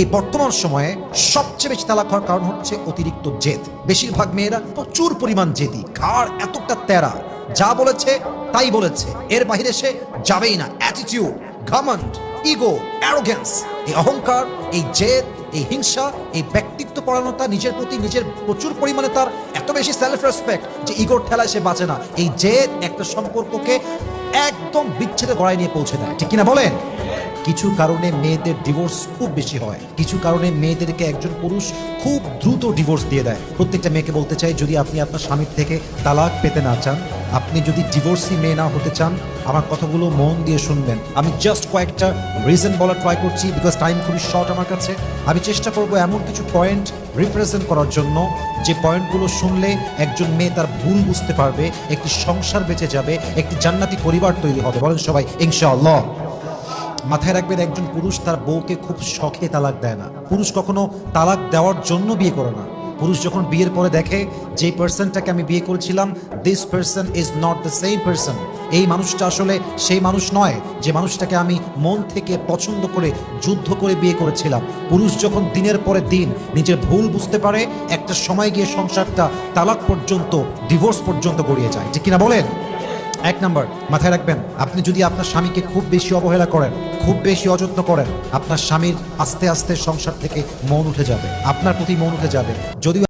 এই বর্তমান সময়ে সবচেয়ে বেশি তালাক হওয়ার কারণ হচ্ছে অতিরিক্ত জেদ। বেশিরভাগ মেয়েরা প্রচুর পরিমাণ জেদি। ঘাড় এতটা তেরা? যা বলেছে, তাই বলেছে। এর বাহিরে সে যাবেই না। অ্যাটিটিউড ঘামন্ড ইগো অ্যারোগেন্স এই অহংকার, এই জেদ, এই হিংসা, এই ব্যক্তিত্ব পরায়ণতা নিজের প্রতি নিজের প্রচুর পরিমাণে তার এত বেশি সেলফ রেসপেক্ট যে ইগোর ঠেলায় সে বাঁচে না। এই জেদ একটা সম্পর্ককে একদম বিচ্ছেদে গড়ায় নিয়ে পৌঁছে দেয়। ঠিক কিনা বলেন? কিছু কারণে মেয়েদের ডিভোর্স খুব বেশি হয়। কিছু কারণে মেয়েদেরকে একজন পুরুষ খুব দ্রুত ডিভোর্স দিয়ে দেয়। প্রত্যেকটা মেয়েকে বলতে চাই, যদি আপনি আপনার স্বামীর থেকে তালাক পেতে না চান, আপনি যদি ডিভোর্সি মেয়ে না হতে চান, আমার কথাগুলো মন দিয়ে শুনবেন। আমি জাস্ট কয়েকটা রিজন বলার ট্রাই করছি বিকজ টাইম খুবই শর্ট আমার কাছে। আমি চেষ্টা করব এমন কিছু পয়েন্ট রিপ্রেজেন্ট করার জন্য, যে পয়েন্টগুলো শুনলে একজন মেয়ে তার ভুল বুঝতে পারবে, একটি সংসার বেঁচে যাবে, একটি জান্নাতি পরিবার তৈরি হবে। বলেন সবাই, ইনশাআল্লাহ। মাথায় রাখবেন, একজন পুরুষ তার বউকে খুব শখে তালাক দেয় না। পুরুষ কখনো তালাক দেওয়ার জন্য বিয়ে করে না। পুরুষ যখন বিয়ের পরে দেখে, যে পার্সনটাকে আমি বিয়ে করেছিলাম this person is not the same person এই মানুষটা আসলে সেই মানুষ নয়, যে মানুষটাকে আমি মন থেকে পছন্দ করে, যুদ্ধ করে বিয়ে করেছিলাম। পুরুষ যখন দিনের পরে দিন নিজের ভুল বুঝতে পারে, একটা সময় গিয়ে সংসারটা তালাক পর্যন্ত ডিভোর্স পর্যন্ত গড়িয়ে যায়। ঠিক কিনা বলেন? এক নাম্বার, মাথায় রাখবেন, আপনি যদি আপনার স্বামীকে খুব বেশি অবহেলা করেন, খুব বেশি অযত্ন করেন, আপনার স্বামীর আস্তে আস্তে সংসার থেকে মন উঠে যাবে, আপনার প্রতি মন উঠে যাবে। যদিও